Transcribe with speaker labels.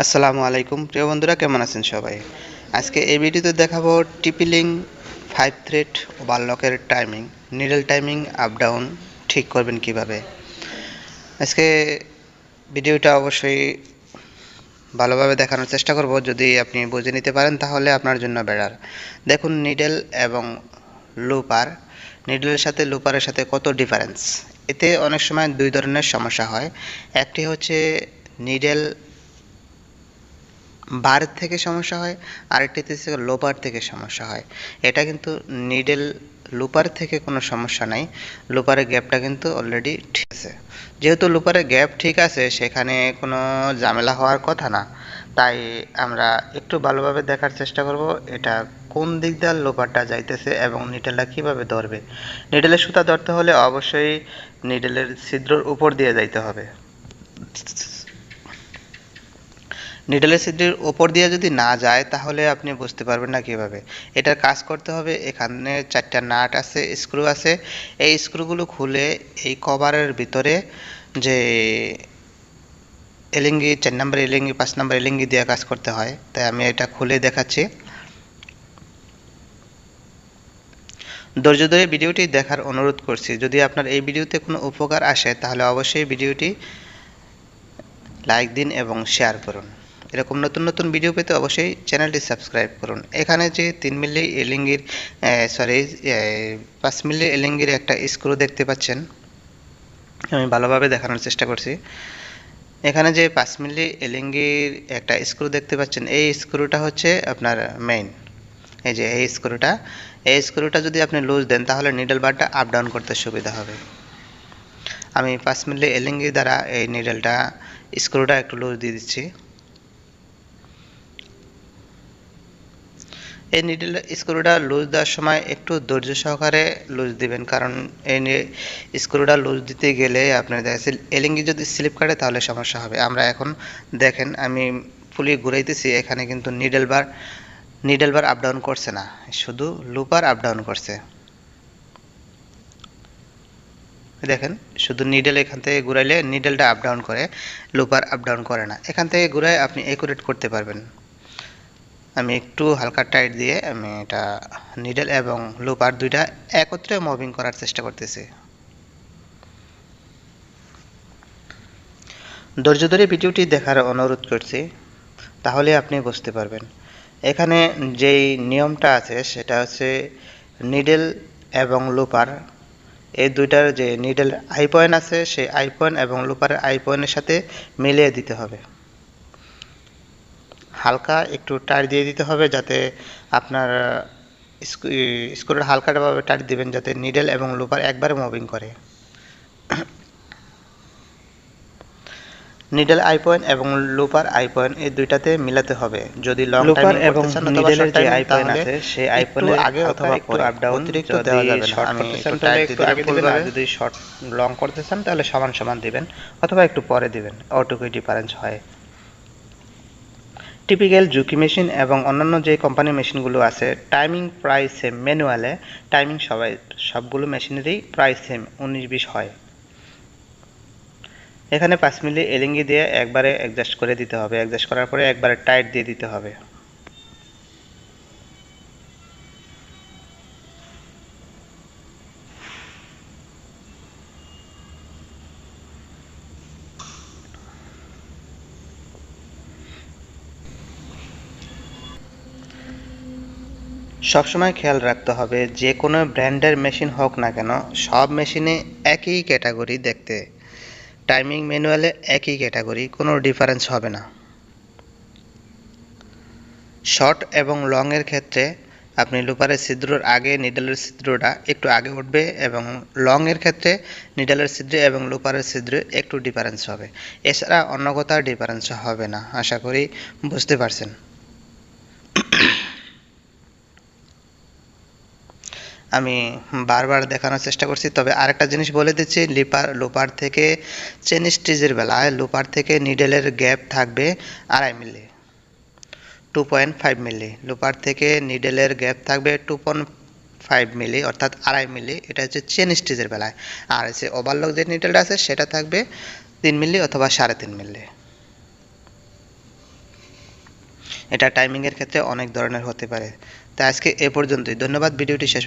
Speaker 1: আসসালামু আলাইকুম। প্রিয় বন্ধুরা, কেমন আছেন সবাই? আজকে এই ভিডিওতে দেখাবো টিপিলিং, five thread ওভারলকের timing. Needle timing, up down, ঠিক করবেন কীভাবে? আজকে ভিডিওটা অবশ্যই ভালোভাবে দেখানোর চেষ্টা করব। যদি আপনি বুঝে নিতে পারেন, তাহলে আপনার জন্য বেড়ার দেখুন, নিডল এবং লুপার, নিডলের সাথে লুপারের সাথে কত ডিফারেন্স? এতে অনেক সময় দুই ধরনের সমস্যা হয়। একটি হচ্ছে নিডল বার থেকে সমস্যা হয় আরেকটিতে লোপার থেকে সমস্যা হয়। এটা কিন্তু নিডেল লুপার থেকে কোনো সমস্যা নাই লুপারের গ্যাপটা কিন্তু অলরেডি ঠিক আছে। যেহেতু লুপারের গ্যাপ ঠিক আছে, সেখানে কোনো ঝামেলা হওয়ার কথা না, তাই আমরা একটু ভালোভাবে দেখার চেষ্টা করব এটা কোন দিক দিয়ে লোপারটা যাইতেছে এবং নিডেলটা কীভাবে ধরবে। নিডেলের সুতা ধরতে হলে অবশ্যই নিডেলের ছিদ্রর উপর দিয়ে যাইতে হবে। নিডলের ছিদ্রের ওপর দিয়ে যদি না যায়, তাহলে আপনি বুঝতে পারবেন না কীভাবে। এটার কাজ করতে হবে, এখানে চারটা নাট আছে স্ক্রু আছে। এই স্ক্রুগুলো খুলে এই কভারের ভিতরে যে এলিঙ্গি, চার নম্বর এলিঙ্গি, পাঁচ নম্বর এলিঙ্গি দিয়ে কাজ করতে হয়। তাই আমি এটা খুলে দেখাচ্ছি। ধৈর্য ধরে ভিডিওটি দেখার অনুরোধ করছি। যদি আপনার এই ভিডিওতে কোনো উপকার আসে, তাহলে অবশ্যই ভিডিওটি লাইক দিন এবং শেয়ার করুন। এরকম নতুন নতুন ভিডিও পেতে অবশ্যই চ্যানেলটি সাবস্ক্রাইব করুন। এখানে যে তিন মিলি এলিঙ্গির সরি পাঁচ মিলি এলিঙ্গির একটা স্ক্রু দেখতে পাচ্ছেন। আমি ভালোভাবে দেখানোর চেষ্টা করছি। এখানে যে পাঁচ মিলি এলিঙ্গির একটা স্ক্রু দেখতে পাচ্ছেন, এই স্ক্রুটা হচ্ছে আপনার মেইন এই যে এই স্ক্রুটা এই স্ক্রুটা যদি আপনি লুজ দেন, তাহলে নিডল বারটা আপ ডাউন করতে সুবিধা হবে। আমি পাঁচ মিলি এলিঙ্গি দ্বারা এই নিডলটা স্ক্রুটা একটু লুজ দিয়ে দিচ্ছি। এই নিডল স্ক্রুটা লুজ দেওয়ার সময় একটু ধৈর্য সহকারে লুজ দিবেন, কারণ এই স্ক্রুটা লুজ দিতে গেলে আপনার দেখা যাচ্ছে এলিঙ্গি যদি স্লিপ কাটে তাহলে সমস্যা হবে। আমরা এখন দেখেন, আমি ফুলি ঘুরাইতেছি, এখানে কিন্তু needle bar needle bar up down করছে না, শুধু লুপার আপ ডাউন করছে। দেখেন, শুধু নিডেল এখান থেকে ঘুরাইলে নিডেলটা আপ ডাউন করে, লুপার আপ ডাউন করে না, এখান থেকে ঘুরায় আপনি একুরেট করতে পারবেন। আমি একটু হালকা টাইট দিয়ে আমি এটা নিডেল এবং লুপার দুইটা একত্রে মুভিং করার চেষ্টা করতেছি। ধৈর্য ধরে ভিডিওটি দেখার অনুরোধ করছি, তাহলে আপনি বুঝতে পারবেন। এখানে যেই নিয়মটা আছে, সেটা হচ্ছে নিডেল এবং লুপার এই দুইটার যে নিডেল আই পয়েন্ট আছে, সেই আই পয়েন্ট এবং লুপারের আই পয়েন্টের সাথে মিলিয়ে দিতে হবে। হালকা একটু টাইট দিয়ে দিতে হবে যাতে আপনার স্ক্রুর হালকাভাবে টাইট দিবেন যাতে নিডেল এবং লুপার একবারে মুভিং করে। নিডেল আই পয়েন্ট এবং লুপার আই পয়েন্ট এই দুইটাতে মিলাতে হবে। যদি লং
Speaker 2: লুপার
Speaker 1: টাইম
Speaker 2: এবং নিডেলের যে আই পয়েন্ট আছে সেই আই পয়েন্টের
Speaker 1: আগে অথবা পরে
Speaker 2: আপ ডাউন
Speaker 1: অতিরিক্ত দেওয়া যাবে না।
Speaker 2: শর্ট
Speaker 1: আমি একটু
Speaker 2: তাহলে
Speaker 1: টাইট
Speaker 2: একটু আগে দিবেন আর যদি শর্ট লং করতে চান তাহলে সমান সমান দিবেন অথবা একটু পরে দিবেন অটুকুই ডিফারেন্স হয়। টিপিক্যাল জুকি মেশিন এবং অন্যান্য যে কোম্পানি মেশিনগুলো আছে টাইমিং প্রায় সেম ম্যানুয়ালে টাইমিং সবাই, সবগুলো মেশিনেরই প্রায় সেম উনিশ বিশ হয়। এখানে পাঁচ মিলি এলিঙ্গি দিয়ে একবারে অ্যাডজাস্ট করে দিতে হবে। অ্যাডজাস্ট করার পরে একবারে টাইট দিয়ে দিতে হবে।
Speaker 1: সবসময় খেয়াল রাখতে হবে, যে কোনো ব্র্যান্ডের মেশিন হোক না কেন, সব মেশিনে একই ক্যাটাগরি দেখতে। টাইমিং ম্যানুয়ালে একই ক্যাটাগরি, কোনো ডিফারেন্স হবে না। শর্ট এবং লংয়ের ক্ষেত্রে আপনি লুপারের ছিদ্রর আগে, নিডলের ছিদ্রটা একটু আগে উঠবে এবং লংয়ের ক্ষেত্রে নিডলের ছিদ্রে এবং লুপারের ছিদ্রে একটু ডিফারেন্স হবে। এছাড়া অন্য কোথাও ডিফারেন্স হবে না, আশা করি বুঝতে পারছেন। আমি বারবার দেখানোর চেষ্টা করছি। তবে আরেকটা জিনিস বলে দিচ্ছি, লিপার, লোপার থেকে চেন স্টিচের বেলায় লোপার থেকে নিডেলের গ্যাপ থাকবে আড়াই milli, two point five milli. Looper থেকে নিডেলের গ্যাপ থাকবে টু পয়েন্ট ফাইভ মিলি, অর্থাৎ আড়াই মিলি। এটা হচ্ছে চেন স্টিচের বেলায়। আর হচ্ছে ওভারলক যে নিডেলটা আছে, সেটা থাকবে তিন মিলি অথবা সাড়ে তিন মিলি। এটা টাইমিংয়ের ক্ষেত্রে অনেক ধরনের হতে পারে। তাই আজকে এ পর্যন্তই। ধন্যবাদ, ভিডিওটি শেষ